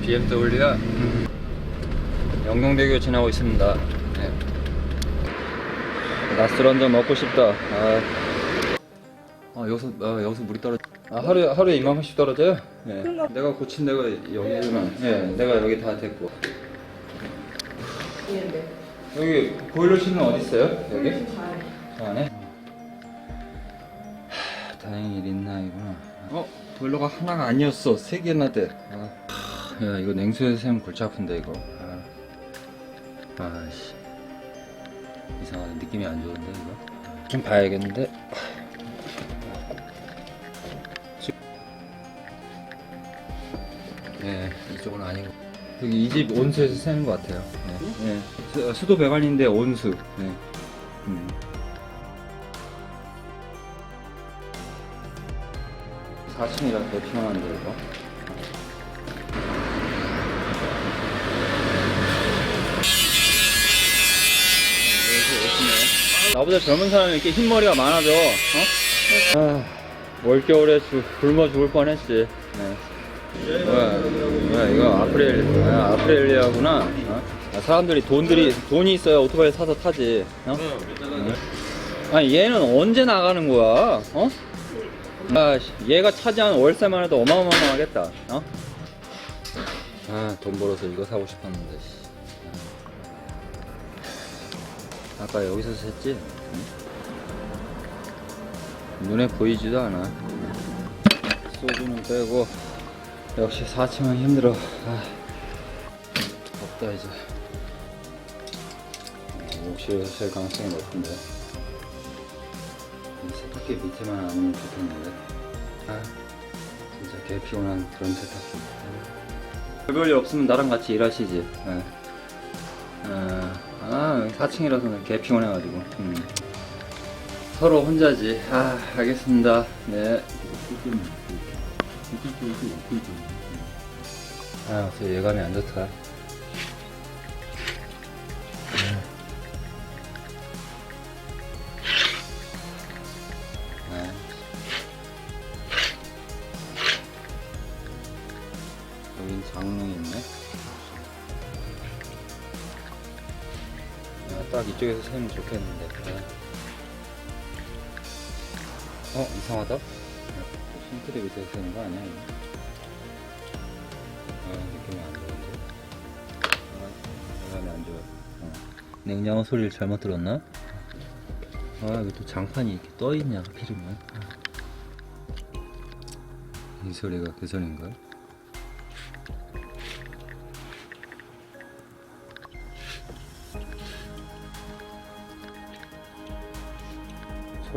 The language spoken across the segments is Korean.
BMW가 영동대교 지나고 있습니다. 네. 낮술 한잔 먹고 싶다. 아, 아 여기서 아, 여기서 물이 떨어. 아 하루에 하루에 이만큼씩 떨어져요? 네. 내가 고친 데가 여기구나. 네, 내가 여기 다 됐고. 여기 보일러실은 어디 있어요? 여기? 저 안에? 하, 다행히 일 있나 이구나. 어? 보일러가 하나가 아니었어. 세 개나 돼. 아, 야 이거 냉수에서 세면 골치 아픈데 이거. 아, 아씨 이상하네 느낌이 안 좋은데 이거. 좀 봐야겠는데. 네 이쪽은 아니고. 여기 이 집 온수에서 세는 것 같아요. 네. 네. 수- 수도 배관인데 온수. 네. 음. 4층이라 더 피곤한데 이거. 나보다 젊은 사람이 이렇게 흰머리가 많아져. 어? 아, 올겨울에 주- 굶어 죽을 뻔했지. 네. 뭐야, 뭐야 이거 아프릴 아, 아프릴리아구나. 어? 아, 사람들이 돈들이 돈이 있어야 오토바이 사서 타지. 어? 응. 아니 얘는 언제 나가는 거야? 어? 아, 씨, 얘가 차지하는 월세만 해도 어마어마하겠다. 어? 아, 돈 벌어서 이거 사고 싶었는데. 아. 아까 여기서 샜지? 응? 눈에 보이지도 않아. 소주는 빼고 역시 4층은 힘들어. 아, 덥다 이제. 욕실에서 쉴 가능성이 높은데. 이 세탁기 밑에만 안 오면 좋겠는데. 아, 진짜 개 피곤한 그런 세탁기. 별별일 없으면 나랑 같이 일하시지. 예. 아, 아 4층이라서 개 피곤해가지고. 음. 서로 혼자지. 아, 알겠습니다. 네. 아, 저 예감이 안 좋다. 아. 여긴 장롱이 있네. 딱 이쪽에서 세면 좋겠는데. 아. 어, 이상하다? 아, 싱크대 밑에서 세는 거 아니야, 이거? 아, 느낌이 안 좋은데? 아, 느낌이 안 좋아. 어. 냉장고 소리를 잘못 들었나? 아, 여기 또 장판이 이렇게 떠있냐, 필름은. 이 소리가 그 소리인가?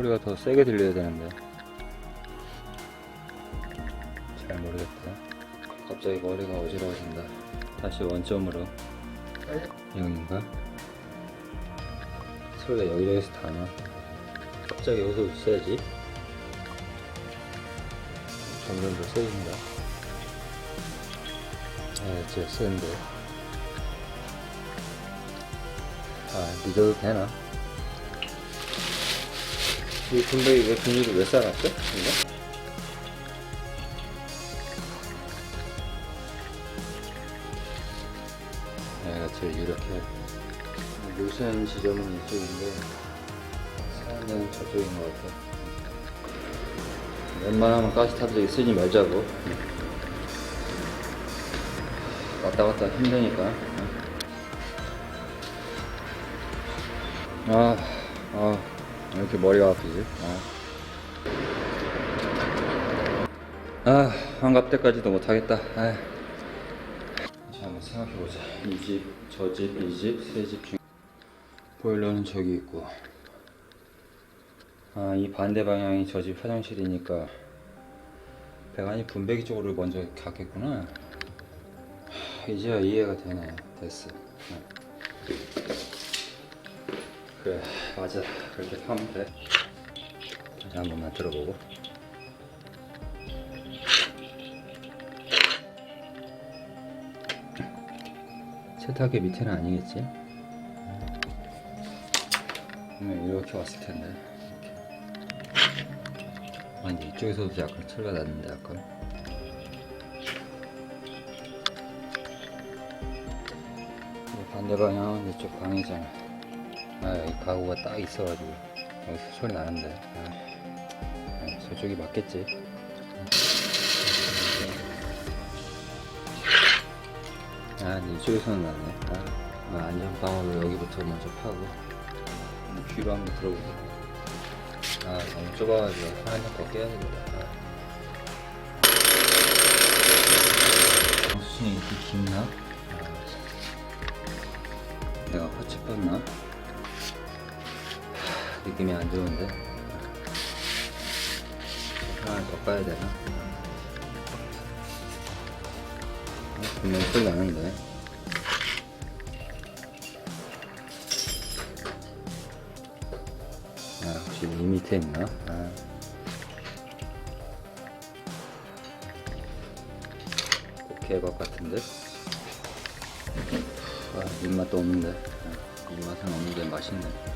소리가 더 세게 들려야 되는데. 잘 모르겠다. 갑자기 머리가 어지러워진다. 다시 원점으로. 여긴가? 소리가 여기저기서 다 나. 갑자기 여기서 있어야지. 점점 더 세진다. 아, 진짜 센데. 아, 믿어도 되나? 이 분배기 왜 비닐을 왜 쌓아놨죠? 이거? 얘가 유력해. 루센 지점은 이쪽인데, 사는 저쪽인 것 같아. 웬만하면 가스탑들이 쓰지 말자고. 왔다 갔다 힘드니까. 아, 이렇게 머리가 아프지? 아, 아 환갑 때까지도 못하겠다. 아. 자, 한번 생각해보자. 이 집, 저 집, 이 집, 세 집 중. 보일러는 저기 있고. 아, 이 반대 방향이 저 집 화장실이니까. 배관이 분배기 쪽으로 먼저 갔겠구나. 하, 이제야 이해가 되네. 됐어. 네. 그래, 맞아. 그렇게 하면 돼. 다시 한 번만 들어보고. 세탁기 밑에는 아니겠지? 그러면 이렇게 왔을 텐데. 이렇게. 아, 근데 이쪽에서도 약간 소리가 났는데, 약간. 반대 방향은 이쪽 방이잖아. 아, 여기 가구가 딱 있어가지고 여기서 소리 나는데. 아, 아, 저쪽이 맞겠지. 아, 이쪽에서는 나네. 아, 아, 안전방어로 여기부터 먼저 파고 뒤로 한번 들어보자. 아, 너무 좁아가지고 하나 더 깨야 되겠다. 아. 수준이 이렇게 깊나? 아, 내가 허치 뻗나? 하, 느낌이 안 좋은데? 하나 더 까야 되나? 아, 분명 소리 나는데. 아, 혹시 이 밑에 있나? 아. 개밥 같은데? 아, 입맛도 없는데. 아, 입맛은 없는데 맛있네.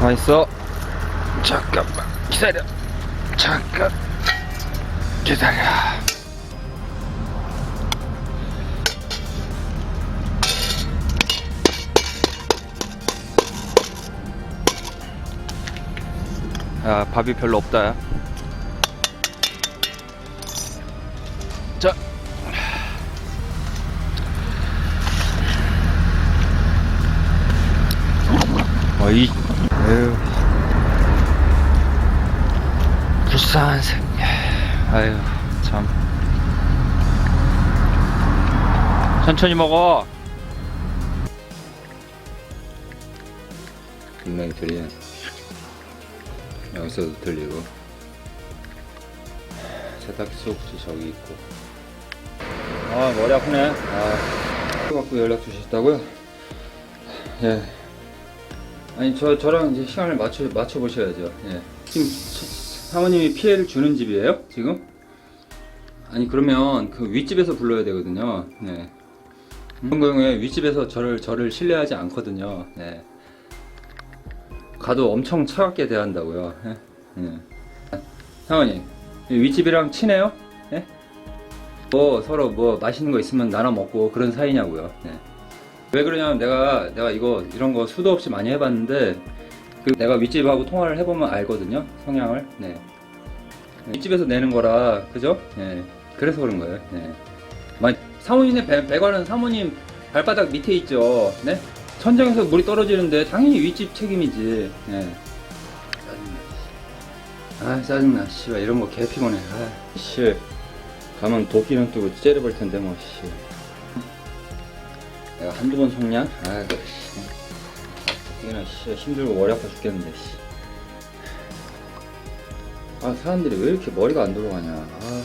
맛있어. 잠깐만 기다려. 잠깐 기다려. 야, 밥이 별로 없다. 야. 자. 어이. 에휴. 불쌍한 새끼. 아유, 참. 천천히 먹어. 분명히 들리네. 여기서도 들리고. 세탁기 소프트 저기 있고. 아, 머리 아프네. 아, 갖고 연락 주셨다고요? 예. 아니, 저, 저랑 이제 시간을 맞춰, 맞춰 보셔야죠. 예. 지금 시- 사모님이 피해를 주는 집이에요? 지금? 아니, 그러면 그 윗집에서 불러야 되거든요. 네. 그런 경우에 윗집에서 저를, 저를 신뢰하지 않거든요. 네. 가도 엄청 차갑게 대한다고요. 예. 예. 사모님, 이 윗집이랑 친해요? 예? 뭐 서로 뭐 맛있는 거 있으면 나눠 먹고 그런 사이냐고요. 네. 왜 그러냐면 내가 내가 이거 이런 거 수도 없이 많이 해봤는데 그 내가 윗집하고 통화를 해보면 알거든요 성향을. 네. 윗집에서 내는 거라 그죠? 네. 그래서 그런 거예요. 네. 만 사모님의 배, 배관은 사모님 발바닥 밑에 있죠. 네? 천장에서 물이 떨어지는데 당연히 윗집 책임이지. 네. 아 짜증나. 씨발 이런 거 개 피곤해. 아, 씨. 가면 도끼는 뜨고 째려볼 텐데 뭐 씨. 내가 한두 번 속냐? 아, 그 씨. 도끼는 씨 힘들고 머리 아파 죽겠는데 씨. 아 사람들이 왜 이렇게 머리가 안 돌아가냐? 아,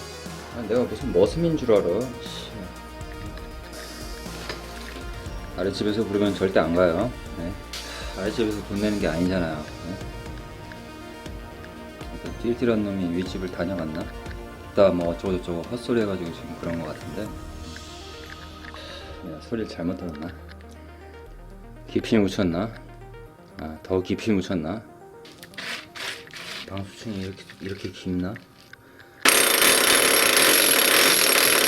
아, 내가 무슨 머슴인 줄 알아? 씨. 아랫집에서 부르면 절대 안 가요. 네. 아랫집에서 돈 내는 게 아니잖아요. 네. 그 띨띨한 놈이 윗집을 다녀갔나? 이따 뭐 어쩌고저쩌고 헛소리 해가지고 지금 그런 것 같은데 내가 소리를 잘못 들었나? 깊이 묻혔나? 아, 더 깊이 묻혔나? 방수층이 이렇게, 이렇게 깊나?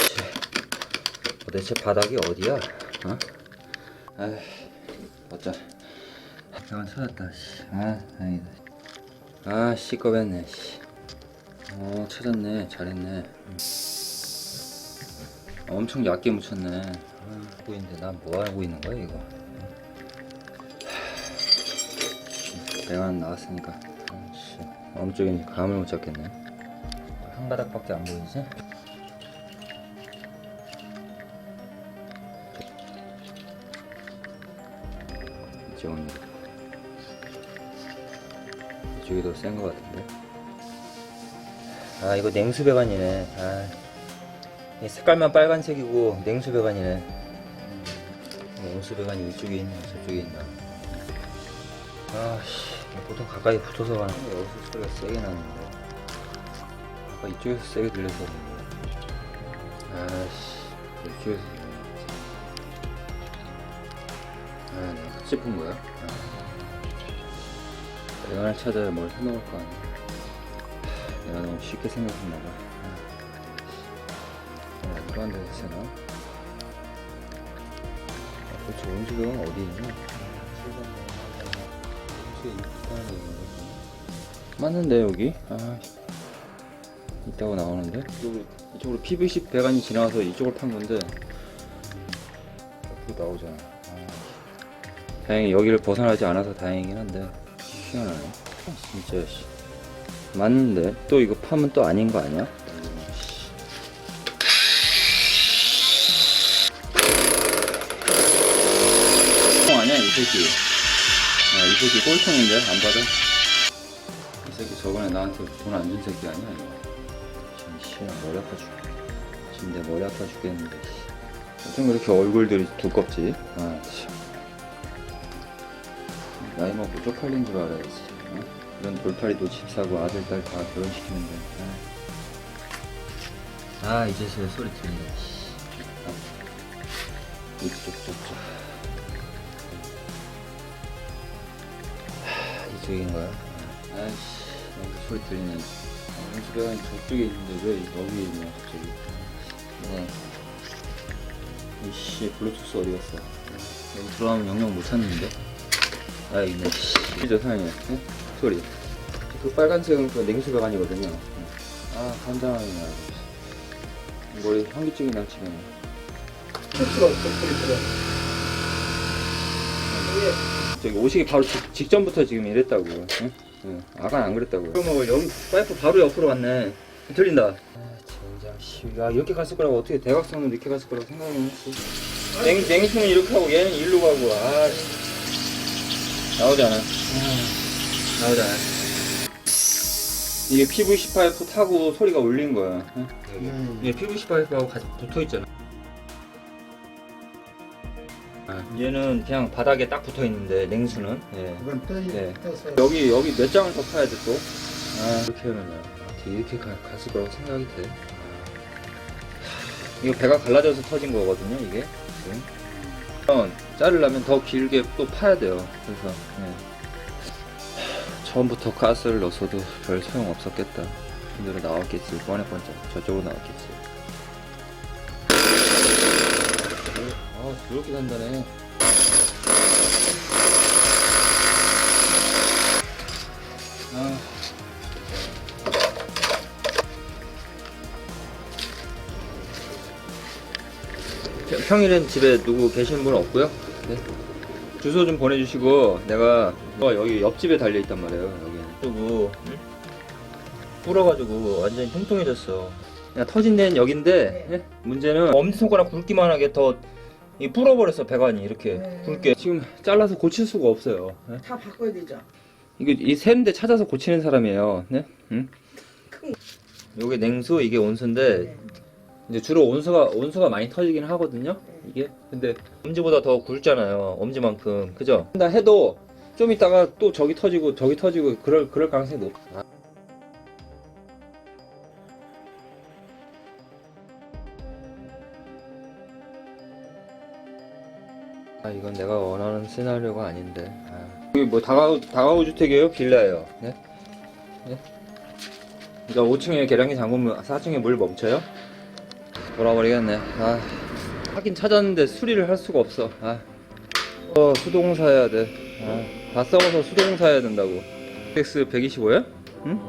씨, 도대체 바닥이 어디야? 어? 아휴, 어쩌. 병원 찾았다, 씨. 아, 다행이다. 아, 씨꺼했네 씨. 어 찾았네 잘했네 음. 엄청 얇게 묻혔네 아, 하고 있는데 난 뭐 하고 있는 거야 이거? 배관 나왔으니까. 아씨 엄쪽이니 감을 못 잡겠네. 한 가닥밖에 안 보이지? 이쪽은 이쪽이 더센거 같은데? 아 이거 냉수 배관이네. 아, 이 색깔만 빨간색이고 냉수 배관이네 냉수 배관이 이쪽에 있나 저쪽에 있나 아씨 보통 가까이 붙어서 가는데 여기서 소리가 세게 나는데 아까 이쪽에서 세게 들려서 아씨 이쪽에서 아 내가 찝은 거야? 아. 배관을 찾아야 뭘 해먹을 거 아니야 내가 너무 쉽게 생각했나 봐. 또한 대 쓰나? 아, 도대체 온수병은 어디 있냐? 맞는데 여기? 아 있다고 나오는데 이쪽으로, 이쪽으로 PVC 배관이 지나와서 이쪽을 판 건데 앞으로 나오잖아 아, 다행히 여기를 벗어나지 않아서 다행이긴 한데 희한하네 아, 진짜 씨. 맞는데 또 이거 파면 또 아닌 거 아니야? 새끼 아, 이 새끼 꼴통인데 안 받아 이 새끼 저번에 나한테 돈 안 준 새끼 아니야 이거 씨야 머리 아파 죽 지금 내 머리 아파 죽겠는데 씨. 어쩜 그렇게 얼굴들이 두껍지 아 참. 나이 먹고 쪽팔린 줄 알아야지 어? 그런 돌팔이도 집 사고 아들 딸 다 결혼시키는데 아, 아 이제서야 소리 들리네 씨. 아. 이쪽 저쪽 하, 이쪽인가요? 아이씨 여기 소리 아, 연수배관이 저쪽에 있는데 왜 여기 있냐 갑자기 네. 이씨 블루투스 어디 갔어 여기 들어가면 영영 못 찾는데 아 있네 씨 이제 사장님 네? 소리 그 빨간색은 그 냉수배관이거든요 아 간장하네 머리 현기증이 나치네 수가 없어 소리 들어. 저기 오시기 바로 직, 직전부터 지금 이랬다고. 응? 응. 아까 안 그랬다고요. 그럼 여기 파이프 바로 옆으로 갔네. 들린다. 아 젠장 씨야 이렇게 갔을 거라고 어떻게 대각선으로 이렇게 갔을 거라고 생각을 했어? 냉, 냉수는 이렇게 하고 얘는 일로 가고. 아 씨. 나오잖아? 아, 나오잖아? 이게 PVC 파이프 타고 소리가 울린 거야. 응? 음. 이게 PVC 파이프하고 같이 붙어 있잖아 얘는 그냥 바닥에 딱 붙어 있는데 냉수는 예. 이건 떠이 네. 떠서 여기 여기 몇 장을 더 파야 돼 또? 아 이렇게 하면은 어떻게 이렇게 가, 갔을 거라고 생각이 돼. 하, 이거 배가 갈라져서 터진 거거든요 이게. 지금. 그럼 자르려면 더 길게 또 파야 돼요. 그래서 예. 하, 처음부터 가스를 넣어서도 별 소용 없었겠다. 이대로 나왔겠지. 뻔해 번쩍 저쪽으로 나왔겠지. 아 그렇게 단단해. 평- 평일엔 집에 누구 계시는 분 없고요. 네. 주소 좀 보내주시고 내가 어, 여기 옆집에 달려 있단 말이에요. 여기 그리고 불어가지고 완전히 통통해졌어. 그냥 터진 데는 여긴데 예? 문제는 엄지 손가락 굵기만 하게 더 이 불어버렸어 배관이 이렇게 네. 굵게 지금 잘라서 고칠 수가 없어요. 예? 다 바꿔야 되죠. 이거 이 세는데 찾아서 고치는 사람이에요. 네? 응? 요게 냉수, 이게 온수인데 네. 이제 주로 온수가 온수가 많이 터지긴 하거든요. 이게 근데 엄지보다 더 굵잖아요. 엄지만큼 그죠? 나 해도 좀 있다가 또 저기 터지고 저기 터지고 그럴 그럴 가능성이 높. 아. 아 이건 내가 원하는 시나리오가 아닌데. 아. 여기 뭐 다가구 다가구 주택이에요? 빌라예요? 네? 네? 그러니까 5층에 계량기 잠그면 4층에 물 멈춰요? 돌아버리겠네. 아, 하긴 찾았는데 수리를 할 수가 없어. 아, 어, 수도공사 해야 돼. 아, 다 썩어서 수도공사 해야 된다고. X 125야? 응?